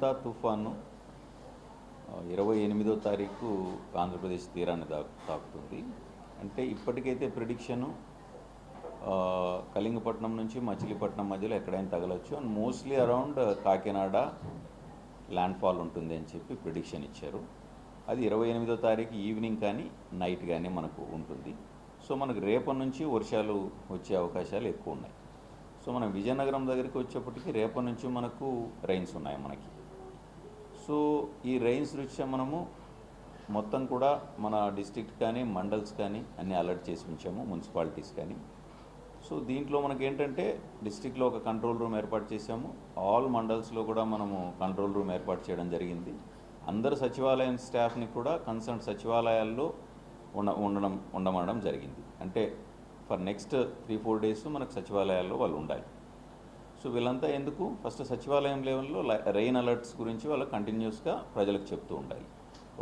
మోంతా తుఫాను ఇరవై ఎనిమిదో తారీఖు ఆంధ్రప్రదేశ్ తీరాన్ని దా తాకుతుంది. అంటే ఇప్పటికైతే ప్రిడిక్షను కళింగపట్నం నుంచి మచిలీపట్నం మధ్యలో ఎక్కడైనా తగలొచ్చు. And mostly around Kakinada landfall ఉంటుంది అని చెప్పి ప్రిడిక్షన్ ఇచ్చారు. అది ఇరవై ఎనిమిదో తారీఖు ఈవినింగ్ కానీ నైట్ కానీ మనకు ఉంటుంది. సో మనకు రేపటి నుంచి వర్షాలు వచ్చే అవకాశాలు ఎక్కువ ఉన్నాయి. సో మనం విజయనగరం దగ్గరికి వచ్చేప్పటికి రేపటి నుంచి మనకు రైన్స్ ఉన్నాయి మనకి. సో ఈ రైన్స్ దృష్ట్యా మనము మొత్తం కూడా మన డిస్టిక్ట్ కానీ మండల్స్ కానీ అన్ని అలర్ట్ చేసి ఉంచాము మున్సిపాలిటీస్ కానీ. సో దీంట్లో మనకి ఏంటంటే డిస్ట్రిక్ట్లో ఒక కంట్రోల్ రూమ్ ఏర్పాటు చేశాము. ఆల్ మండల్స్లో కూడా మనము కంట్రోల్ రూమ్ ఏర్పాటు చేయడం జరిగింది. అందరు సచివాలయం స్టాఫ్ని కూడా కన్సర్న్ సచివాలయాల్లో ఉండ ఉండడం ఉండమనడం జరిగింది. అంటే for next three four days మనకు సచివాలయాల్లో వాళ్ళు ఉండాలి. సో వీళ్ళంతా ఎందుకు? ఫస్ట్ సచివాలయం లెవెల్లో రెయిన్ అలర్ట్స్ గురించి వాళ్ళు కంటిన్యూస్గా ప్రజలకు చెప్తూ ఉండాలి.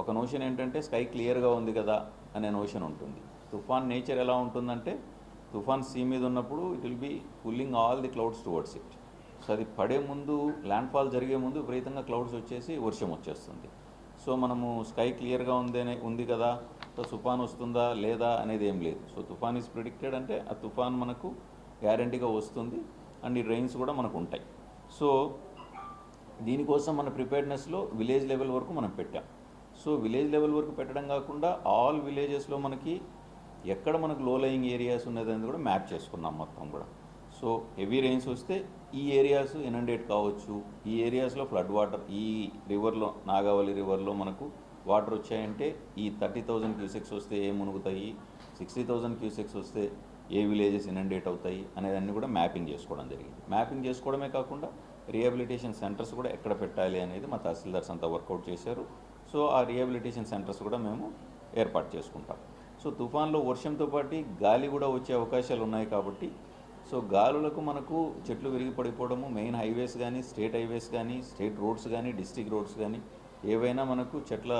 ఒక నోషన్ ఏంటంటే స్కై క్లియర్గా ఉంది కదా అనే నోషన్ ఉంటుంది. తుఫాన్ నేచర్ ఎలా ఉంటుందంటే తుఫాన్ సీ మీద ఉన్నప్పుడు it will be pulling all the clouds towards it so అది పడే ముందు ల్యాండ్ఫాల్ జరిగే ముందు విపరీతంగా క్లౌడ్స్ వచ్చేసి వర్షం వచ్చేస్తుంది. సో మనము స్కై క్లియర్గా ఉందనే ఉంది కదా సో తుఫాన్ వస్తుందా లేదా అనేది ఏం లేదు. సో తుఫాన్ ఈజ్ ప్రిడిక్టెడ్ అంటే ఆ తుఫాన్ మనకు గ్యారంటీగా వస్తుంది. అండ్ ఈ రైన్స్ కూడా మనకు ఉంటాయి సో దీనికోసం మన ప్రిపేర్నెస్లో విలేజ్ లెవెల్ వరకు మనం పెట్టాం. సో విలేజ్ లెవెల్ వరకు పెట్టడం కాకుండా ఆల్ విలేజెస్లో మనకి ఎక్కడ మనకు లో లయింగ్ ఏరియాస్ ఉన్నదని కూడా మ్యాప్ చేసుకున్నాం మొత్తం కూడా. సో హెవీ రెయిన్స్ వస్తే ఈ ఏరియాస్ ఇనండేట్ కావచ్చు. ఈ ఏరియాస్లో ఫ్లడ్ వాటర్ ఈ రివర్లో నాగావళి రివర్లో మనకు వాటర్ వచ్చాయంటే ఈ థర్టీ థౌజండ్ క్యూసెక్స్ వస్తే ఏ మునుగుతాయి? సిక్స్టీ థౌజండ్ క్యూసెక్స్ వస్తే ఏ విలేజెస్ ఇనండేట్ అవుతాయి అనేదాన్ని కూడా మ్యాపింగ్ చేసుకోవడం జరిగింది. మ్యాపింగ్ చేసుకోవడమే కాకుండా రిహాబిలిటేషన్ సెంటర్స్ కూడా ఎక్కడ పెట్టాలి అనేది మా తహసీల్దార్స్ అంతా వర్కౌట్ చేశారు. సో ఆ రిహాబిలిటేషన్ సెంటర్స్ కూడా మేము ఏర్పాటు చేసుకుంటాం. సో తుఫాన్లో వర్షంతో పాటు గాలి కూడా వచ్చే అవకాశాలు ఉన్నాయి కాబట్టి సో గాలులకు మనకు చెట్లు విరిగి పడిపోవడము మెయిన్ హైవేస్ కానీ స్టేట్ హైవేస్ కానీ స్టేట్ రోడ్స్ కానీ డిస్టిక్ రోడ్స్ కానీ ఏవైనా మనకు చెట్ల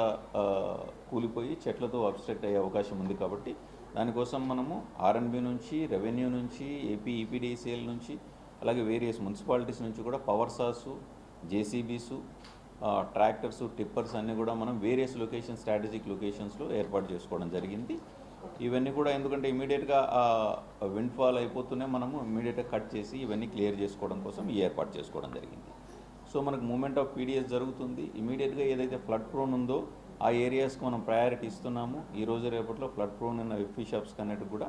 కూలిపోయి చెట్లతో అబ్స్ట్రక్ట్ అయ్యే అవకాశం ఉంది కాబట్టి దానికోసం మనము ఆర్ఎన్బి నుంచి రెవెన్యూ నుంచి ఏపీ ఈపీడీసీఎల్ నుంచి అలాగే వేరియస్ మున్సిపాలిటీస్ నుంచి కూడా power saws JCBs tractors tippers అన్నీ కూడా మనం వేరియస్ లొకేషన్ స్ట్రాటజిక్ లొకేషన్స్లో ఏర్పాటు చేసుకోవడం జరిగింది. ఇవన్నీ కూడా ఎందుకంటే ఇమీడియట్గా విండ్ ఫాల్ అయిపోతూనే మనము ఇమీడియట్గా కట్ చేసి ఇవన్నీ క్లియర్ చేసుకోవడం కోసం ఈ ఏర్పాటు చేసుకోవడం జరిగింది. సో మనకు మూమెంట్ ఆఫ్ పీడిఎస్ జరుగుతుంది. ఇమీడియట్గా ఏదైతే ఫ్లడ్ ప్రోన్ ఉందో ఆ ఏరియాస్కి మనం ప్రయారిటీ ఇస్తున్నాము. ఈ రోజు రేపట్లో ఫ్లడ్ ప్రోన్ ఉన్న విఫీ షాప్స్ కన్నట్టు కూడా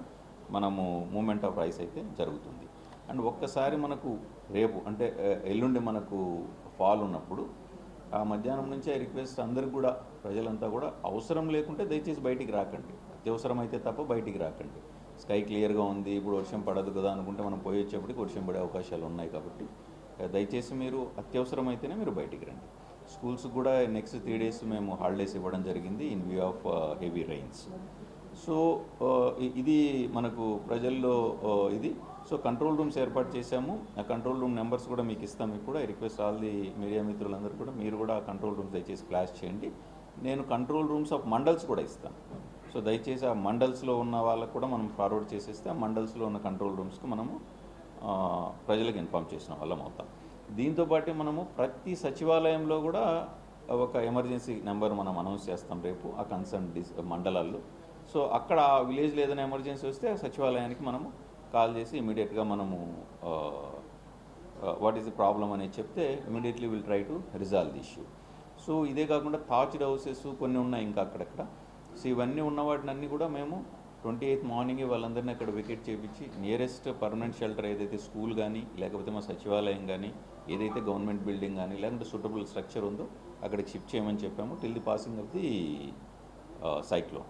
మనము మూమెంట్ ఆఫ్ రైస్ అయితే జరుగుతుంది. అండ్ ఒక్కసారి మనకు రేపు అంటే ఎల్లుండి మనకు ఫాల్ ఉన్నప్పుడు ఆ మధ్యాహ్నం నుంచే రిక్వెస్ట్ అందరికి కూడా ప్రజలంతా కూడా అవసరం లేకుంటే దయచేసి బయటికి రాకండి. అత్యవసరం అయితే తప్ప బయటికి రాకండి. స్కై క్లియర్గా ఉంది ఇప్పుడు వర్షం పడదు కదా అనుకుంటే మనం పోయి వచ్చేప్పటికి వర్షం పడే అవకాశాలు ఉన్నాయి కాబట్టి దయచేసి మీరు అత్యవసరం అయితేనే మీరు బయటికి రండి. స్కూల్స్ కూడా నెక్స్ట్ త్రీ డేస్ మేము హాలిడేస్ ఇవ్వడం జరిగింది in view of heavy rains so ఇది మనకు ప్రజల్లో ఇది. సో కంట్రోల్ రూమ్స్ ఏర్పాటు చేశాము. ఆ కంట్రోల్ రూమ్ నెంబర్స్ కూడా మీకు ఇస్తాం. ఇప్పుడు I request all the media మిత్రులందరూ కూడా మీరు కూడా ఆ కంట్రోల్ రూమ్స్ దయచేసి క్లాస్ చేయండి. నేను కంట్రోల్ రూమ్స్ ఆఫ్ మండల్స్ కూడా ఇస్తాను. సో దయచేసి ఆ మండల్స్లో ఉన్న వాళ్ళకు కూడా మనం ఫార్వర్డ్ చేసేస్తే ఆ మండల్స్లో ఉన్న కంట్రోల్ రూమ్స్కి మనము ప్రజలకు ఇన్ఫామ్ చేసిన వాళ్ళం అవుతాం. దీంతోపాటు మనము ప్రతి సచివాలయంలో కూడా ఒక ఎమర్జెన్సీ నెంబర్ మనం అనౌన్స్ చేస్తాం రేపు ఆ కన్సర్న్ డిస్ మండలాల్లో. సో అక్కడ ఆ విలేజ్లో ఏదైనా ఎమర్జెన్సీ వస్తే ఆ సచివాలయానికి మనము కాల్ చేసి ఇమీడియట్గా మనము వాట్ ఈస్ ది ప్రాబ్లం అనేది చెప్తే immediately will try to resolve the issue. So ఇదే కాకుండా థాచ్డ్ హౌసెస్ కొన్ని ఉన్నాయి ఇంకా అక్కడక్కడ. సో ఇవన్నీ ఉన్న వాటిని అన్నీ కూడా మేము ట్వంటీ ఎయిత్ మార్నింగ్ వాళ్ళందరినీ అక్కడ వికెట్ చేపించి నియరెస్ట్ పర్మనెంట్ షెల్టర్ ఏదైతే స్కూల్ కానీ లేకపోతే మా సచివాలయం కానీ ఏదైతే గవర్నమెంట్ బిల్డింగ్ కానీ లేకుంటే సూటబుల్ స్ట్రక్చర్ ఉందో అక్కడికి షిఫ్ట్ చేయమని చెప్పాము. Till the passing of the cyclone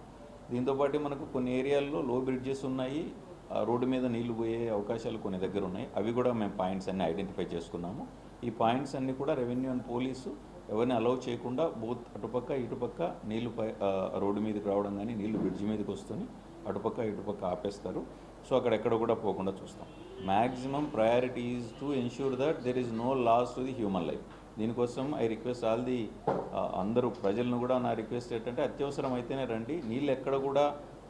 దీంతోపాటు మనకు కొన్ని ఏరియాల్లో లో బ్రిడ్జెస్ ఉన్నాయి. ఆ రోడ్డు మీద నీళ్ళు పోయే అవకాశాలు కొన్ని దగ్గర ఉన్నాయి. అవి కూడా మేము పాయింట్స్ అన్ని ఐడెంటిఫై చేసుకున్నాము. ఈ పాయింట్స్ అన్నీ కూడా రెవెన్యూ అండ్ పోలీసు ఎవరిని అలౌ చేయకుండా బోత్ అటుపక్క ఇటుపక్క నీళ్ళు పై రోడ్డు మీదకి రావడం కానీ నీళ్ళు బ్రిడ్జ్ మీదకి వస్తుంది అటుపక్క ఇటుపక్క ఆపేస్తారు. సో అక్కడ ఎక్కడ కూడా పోకుండా చూస్తాం. Maximum priority is to ensure that there is no loss to the human life దీనికోసం ఐ రిక్వెస్ట్ ఆల్ ది అందరూ ప్రజలను కూడా నా రిక్వెస్ట్ ఏంటంటే అత్యవసరం అయితేనే రండి. నీళ్ళు ఎక్కడ కూడా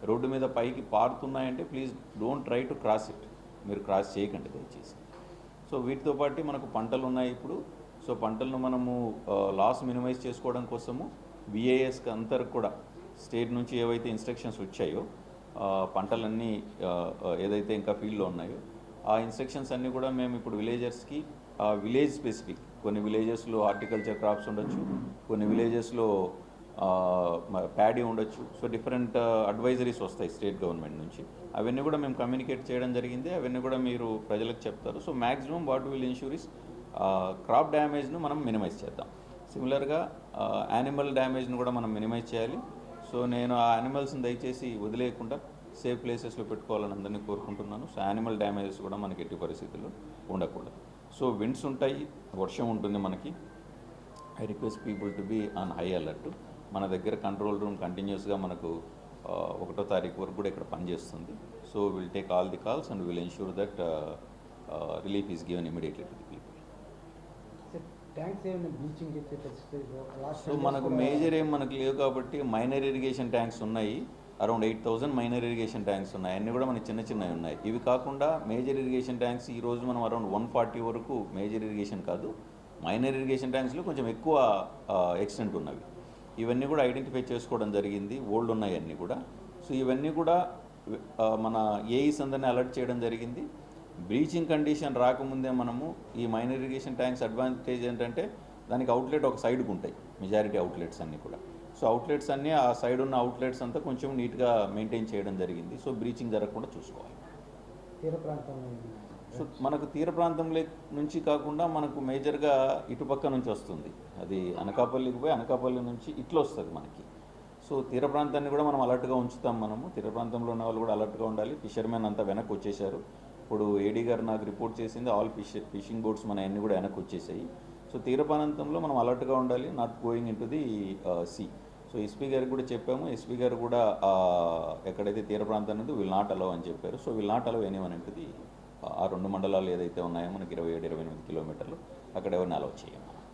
రోడ్డు మీద పైకి పారుతున్నాయంటే please don't try to cross it మీరు క్రాస్ చేయకండి దయచేసి. సో వీటితో పాటు మనకు పంటలు ఉన్నాయి ఇప్పుడు. సో పంటలను మనము లాస్ మినిమైజ్ చేసుకోవడం కోసము విఏఎస్కి అందరికి కూడా స్టేట్ నుంచి ఏవైతే ఇన్స్ట్రక్షన్స్ వచ్చాయో పంటలన్నీ ఏదైతే ఇంకా ఫీల్డ్లో ఉన్నాయో ఆ ఇన్స్ట్రక్షన్స్ అన్నీ కూడా మేము ఇప్పుడు విలేజర్స్కి ఆ విలేజ్ స్పెసిఫిక్ కొన్ని విలేజెస్లో హార్టికల్చర్ క్రాప్స్ ఉండొచ్చు కొన్ని విలేజెస్లో ప్యాడీ ఉండొచ్చు. సో డిఫరెంట్ అడ్వైజరీస్ వస్తాయి స్టేట్ గవర్నమెంట్ నుంచి. అవన్నీ కూడా మేము కమ్యూనికేట్ చేయడం జరిగింది. అవన్నీ కూడా మీరు ప్రజలకు చెప్తారు. So maximum what will ensures crop డ్యామేజ్ను మనం మినిమైజ్ చేద్దాం. సిమిలర్గా యానిమల్ డ్యామేజ్ను కూడా మనం మినిమైజ్ చేయాలి. సో నేను ఆ యానిమల్స్ని దయచేసి వదిలేయకుండా సేఫ్ ప్లేసెస్లో పెట్టుకోవాలని అందరినీ కోరుకుంటున్నాను. సో యానిమల్ డ్యామేజెస్ కూడా మనకి ఎట్టి పరిస్థితుల్లో ఉండకూడదు. సో విండ్స్ ఉంటాయి వర్షం ఉంటుంది మనకి. I request people to be on high alert మన దగ్గర కంట్రోల్ రూమ్ కంటిన్యూస్గా మనకు ఒకటో తారీఖు వరకు కూడా ఇక్కడ పనిచేస్తుంది. So will take all the calls and will ensure that relief is given immediately tanks ఏమైనా బ్లీచింగ్ చేసే పరిస్థితి లాస్ట్ సో మనకు మేజర్ ఏం మనకు లేవు కాబట్టి మైనర్ ఇరిగేషన్ ట్యాంక్స్ ఉన్నాయి. Around eight thousand minor irrigation tanks ఉన్నాయి. అన్నీ కూడా మనకి చిన్న చిన్నవి ఉన్నాయి. ఇవి కాకుండా మేజర్ ఇరిగేషన్ ట్యాంక్స్ ఈ రోజు మనం అరౌండ్ వన్ ఫార్టీ వరకు మేజర్ ఇరిగేషన్ కాదు మైనర్ ఇరిగేషన్ ట్యాంక్స్లో కొంచెం ఎక్కువ ఎక్స్టెంట్ ఉన్నవి. ఇవన్నీ కూడా ఐడెంటిఫై చేసుకోవడం జరిగింది. ఓల్డ్ ఉన్నాయి అన్నీ కూడా. సో ఇవన్నీ కూడా మన ఏఈస్ అందరినీ అలర్ట్ చేయడం జరిగింది. బ్లీచింగ్ కండిషన్ రాకముందే మనము ఈ మైనర్ ఇరిగేషన్ ట్యాంక్స్ అడ్వాంటేజ్ ఏంటంటే దానికి అవుట్లెట్ ఒక సైడ్కి ఉంటాయి మెజారిటీ అవుట్లెట్స్ అన్నీ కూడా. సో అవుట్లెట్స్ అన్నీ ఆ సైడ్ ఉన్న అవుట్లెట్స్ అంతా కొంచెం నీట్గా మెయింటైన్ చేయడం జరిగింది. సో బ్లీచింగ్ జరగకుండా చూసుకోవాలి. తీర ప్రాంతంలో ఏమైనా సో మనకు తీర ప్రాంతంలో నుంచి కాకుండా మనకు మేజర్గా ఇటుపక్క నుంచి వస్తుంది. అది అనకాపల్లికి పోయి అనకాపల్లి నుంచి ఇట్లా వస్తుంది మనకి. సో తీర ప్రాంతాన్ని కూడా మనం అలర్ట్గా ఉంచుతాం మనము. తీర ప్రాంతంలో ఉన్న వాళ్ళు కూడా అలర్ట్గా ఉండాలి. ఫిషర్మెన్ అంతా వెనక్కి వచ్చేసారు ఇప్పుడు ఏడీ గారు నాకు రిపోర్ట్ చేసింది ఆల్ ఫిష్ ఫిషింగ్ బోట్స్ మన అన్నీ కూడా వెనక్కి వచ్చేసాయి. సో తీర ప్రాంతంలో మనం అలర్ట్గా ఉండాలి not going into the sea. So SP గారికి కూడా చెప్పాము. ఎస్పీ గారు కూడా ఎక్కడైతే తీర ప్రాంతం ఉందో విల్ నాట్ అలవ్ అని చెప్పారు. So will not allow anyone అంటుంది ఆ రెండు మండలాలు ఏదైతే ఉన్నాయో మనకి ఇరవై ఏడు ఇరవై ఎనిమిది కిలోమీటర్లు అక్కడ ఎవరిని అలవ్ చేయము.